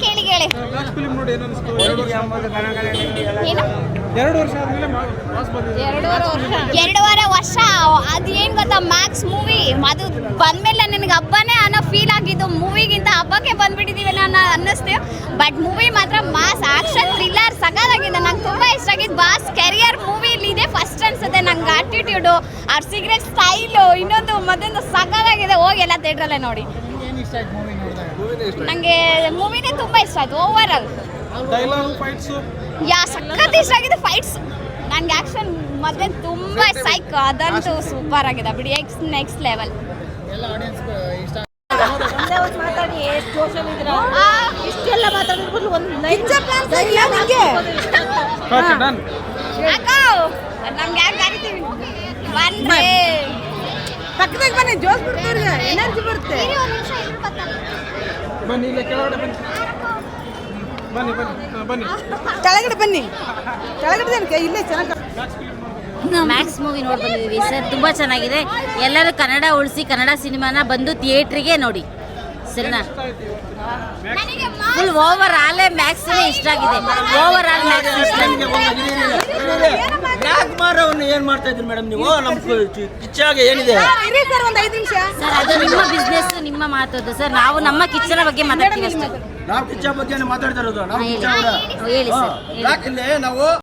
ಕೇಳಿ ಕೇಳಿ. ಎರಡು ವರ್ಷ ಎರಡೂವರೆ ವರ್ಷ. ಗೊತ್ತಾ ಮ್ಯಾಕ್ಸ್ ಮೂವಿ ಅದು ಬಂದ್ಮೇಲೆ ನನಗೆ ಹಬ್ಬನೇ ಅನ್ನೋ ಫೀಲ್ ಆಗಿದ್ದು ಮೂವಿಗಿಂತ ಹಬ್ಬಕ್ಕೆ ಬಂದ್ಬಿಟ್ಟಿದೀವಿ ಅನ್ನೋ ಅನ್ನಿಸ್ತೀವಿ ಬಟ್ ಮೂವಿ ಮಾತ್ರ ಮಾಸ್ ಅನ್ಸುತ್ತೆ. ನಂಗೆ ಆಟಿಟ್ಯೂಡು ಅವ್ರ ಸಿಗರೆಟ್ ಸ್ಟೈಲು ಇನ್ನೊಂದು ಮತ್ತೊಂದು ಸಗದಾಗಿದೆ ಹೋಗಿ ಎಲ್ಲ ಥಿಯೇಟ್ರಲ್ಲೇ ನೋಡಿ. ನನಗೆ ಮೂವಿನೇ ತುಂಬ ಇಷ್ಟ ಆಯ್ತು ಓವರ್ ಆಲ್ ಯಾ ಸಖತ್ ಇಷ್ಟ ಆಗಿದೆ ಫೈಟ್ಸ್ ನನಗೆ ಆಕ್ಷನ್ ಮತ್ತೆ ತುಂಬಾ ಸೈಕ್ ಅದಂತೂ ಸೂಪರ್ ಆಗಿದೆ. ಬಿಡಿ ಎಕ್ಸ್ ನೆಕ್ಸ್ಟ್ ಲೆವೆಲ್ ಇಷ್ಟೆಲ್ಲ ಮಾತಾಡಿದ್ರು ಒಂದು ಓಕೆ ಪಕ್ಕದಾಗ ಬನ್ನಿ ಜೋಸ್ ಬಿಡ್ತಾರೆ ಎನರ್ಜಿ ಬರುತ್ತೆ. ಇರಿ ಒಂದ್ ನಿಮಿಷ ಇರು ಬರ್ತಾರೆ. ಬನ್ನಿ ಇಲ್ಲ ಕೆಳಗಡೆ ಬನ್ನಿ. ಬನ್ನಿ ಬನ್ನಿ ಬನ್ನಿ. ಕೆಳಗಡೆ ಬನ್ನಿ. ಕೆಳಗಡೆ ಜನಕ್ಕೆ ಇಲ್ಲೇ ಚೆನ್ನಾಗಿ ಮ್ಯಾಕ್ಸ್ ಮೂವಿ ನೋಡ್ಬಂದಿದ್ದೀವಿ ಸರ್ ತುಂಬ ಚೆನ್ನಾಗಿದೆ. ಎಲ್ಲರೂ ಕನ್ನಡ ಉಳಿಸಿ ಕನ್ನಡ ಸಿನಿಮಾನ ಬಂದು ಥಿಯೇಟ್ರಿಗೆ ನೋಡಿ. ಸರಿನಾ? ನನಗೆ ಫುಲ್ ಓವರ್ ಆಲೇ ಮ್ಯಾಕ್ಸ್ ಇಷ್ಟ ಆಗಿದೆ. ಓವರ್ ಆಲ್ ಮ್ಯಾಕ್ಸ್ ಇಷ್ಟ ಆಗಿದೆ. ಏನ್ ಮಾಡ್ತಾ ಇದ್ರಿ ಮೇಡಮ್ ನೀವು? ನಮ್ ಕಿಚ್ಚಾಗ ಏನಿದೆ? ಇರಿ ಸರ್ ಒಂದು ಐದು ನಿಮಿಷ. ಸರ್ ಅದು ನಿಮ್ಮ ಬಿಸ್ನೆಸ್ ನಿಮ್ಮ ಮಾತದ್ದು ಸರ್ ನಾವು ನಮ್ಮ ಕಿಚ್ಚನ ಬಗ್ಗೆ ಮಾತಾಡ್ತೀವಿ ಅಷ್ಟೇ. ನಾವು ಕಿಚ್ಚ ಬಗ್ಗೆ ಮಾತಾಡ್ತಾ ಇರೋದು ನಾವು ಹೇಳಿ. ಕಿಚ್ಚ ಹೇಳಿ. ಸರ್ ಹೇಳಿ. ಯಾಕಿಲ್ಲಿ ನಾವು